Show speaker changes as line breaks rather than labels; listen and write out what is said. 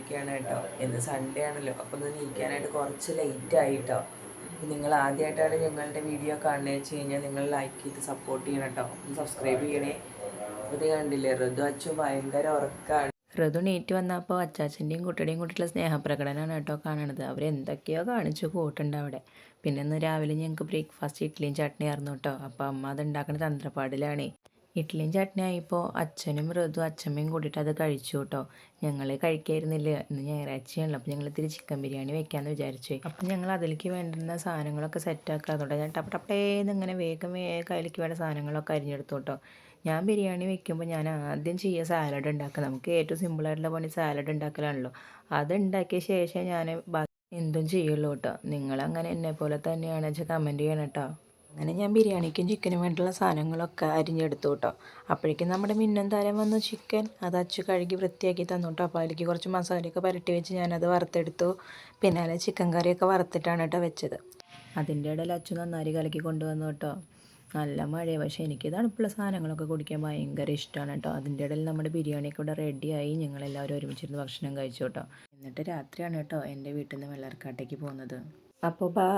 വന്നിരിക്കുകയാണ് കേട്ടോ. ഇന്ന് സൺഡേ ആണല്ലോ. അപ്പോൾ ഒന്ന് ഇരിക്കാനായിട്ട് കുറച്ച് ലേറ്റ് ആയിട്ടോ നിങ്ങൾ ആദ്യമായിട്ടാണ് ഞങ്ങളുടെ വീഡിയോ കാണുന്നത് വെച്ച് കഴിഞ്ഞാൽ നിങ്ങൾ ലൈക്ക് ചെയ്ത് സപ്പോർട്ട് ചെയ്യണം കേട്ടോ. ഒന്ന് സബ്സ്ക്രൈബ് ചെയ്യണേ. ഇത് കണ്ടില്ലേ ഋതു അച്ഛൻ ഭയങ്കര ഉറക്കാണ്.
ഋതു നീറ്റ് വന്നപ്പോൾ അച്ചാച്ചന്റെയും കുട്ടിയുടെയും കൂട്ടിയുള്ള സ്നേഹപ്രകടനമാണ് കേട്ടോ കാണണത്. അവരെന്തൊക്കെയോ കാണിച്ചു കൂട്ടുണ്ട് അവിടെ. പിന്നെ ഇന്ന് രാവിലെ ഞങ്ങൾക്ക് ബ്രേക്ക്ഫാസ്റ്റ് ഇഡ്ഡലിയും ചട്നി ആയിരുന്നു കേട്ടോ. അപ്പോൾ അമ്മ അത് ഉണ്ടാക്കുന്ന തന്ത്രപ്പാടിലാണ്. ഇഡ്ഡലിയും ചട്നി ആയപ്പോൾ അച്ഛനും മൃദു അച്ഛമ്മയും കൂട്ടിയിട്ട് അത് കഴിച്ചു കേട്ടോ. ഞങ്ങൾ കഴിക്കായിരുന്നില്ല? ഇന്ന് ഞായറാഴ്ചയാണല്ലോ. അപ്പോൾ ഞങ്ങൾ ഇത്തിരി ചിക്കൻ ബിരിയാണി വെക്കാമെന്ന് വിചാരിച്ചു. അപ്പോൾ ഞങ്ങൾ അതിലേക്ക് വേണ്ടുന്ന സാധനങ്ങളൊക്കെ സെറ്റാക്കാൻ അതുകൊണ്ട് ഞാൻ ടപ്പ് ടപ്പേന്ന് ഇങ്ങനെ വേഗം വേഗം അതിലേക്ക് വേണ്ട സാധനങ്ങളൊക്കെ അരിഞ്ഞെടുത്തു കേട്ടോ. ഞാൻ ബിരിയാണി വെക്കുമ്പോൾ ഞാൻ ആദ്യം ചെയ്യുക സാലഡ് ഉണ്ടാക്കുക. നമുക്ക് ഏറ്റവും സിമ്പിളായിട്ടുള്ള പണി സാലഡ് ഉണ്ടാക്കലാണല്ലോ. അത് ഉണ്ടാക്കിയ ശേഷം ഞാൻ എന്തും ചെയ്യുള്ളൂ കേട്ടോ. നിങ്ങളങ്ങനെ എന്നെ പോലെ തന്നെയാണെന്ന് വെച്ചാൽ കമന്റ് ചെയ്യണം കേട്ടോ. അങ്ങനെ ഞാൻ ബിരിയാണിക്കും ചിക്കനും വേണ്ടിയുള്ള സാധനങ്ങളൊക്കെ അരിഞ്ഞെടുത്തു കേട്ടോ അപ്പോഴേക്കും നമ്മുടെ മിന്നം താരം വന്നു ചിക്കൻ. അത് അച്ചു കഴുകി വൃത്തിയാക്കി തന്നു കേട്ടോ അപ്പോൾ അതിലേക്ക് കുറച്ച് മസാലയൊക്കെ പുരട്ടി വെച്ച് ഞാനത് വറുത്തെടുത്തു. പിന്നാലെ ചിക്കൻ കറിയൊക്കെ വറുത്തിട്ടാണ് കേട്ടോ വെച്ചത്. അതിന്റെ ഇടയിൽ അച്ചു നന്നാരി കലക്കി കൊണ്ടുവന്നു കേട്ടോ. നല്ല മഴയാണ് പക്ഷേ എനിക്ക് തണുപ്പുള്ള സാധനങ്ങളൊക്കെ കുടിക്കാൻ ഭയങ്കര ഇഷ്ടമാണ് കേട്ടോ. അതിന്റെ ഇടയിൽ നമ്മുടെ ബിരിയാണി ഇവിടെ റെഡിയായി. ഞങ്ങളെല്ലാവരും ഒരുമിച്ചിരുന്ന് ഭക്ഷണം കഴിച്ചു കേട്ടോ. എന്നിട്ട് രാത്രിയാണ് കേട്ടോ എന്റെ വീട്ടിൽ നിന്ന് വെള്ളർക്കാട്ടേക്ക് പോകുന്നത്. അപ്പോൾ ബാ.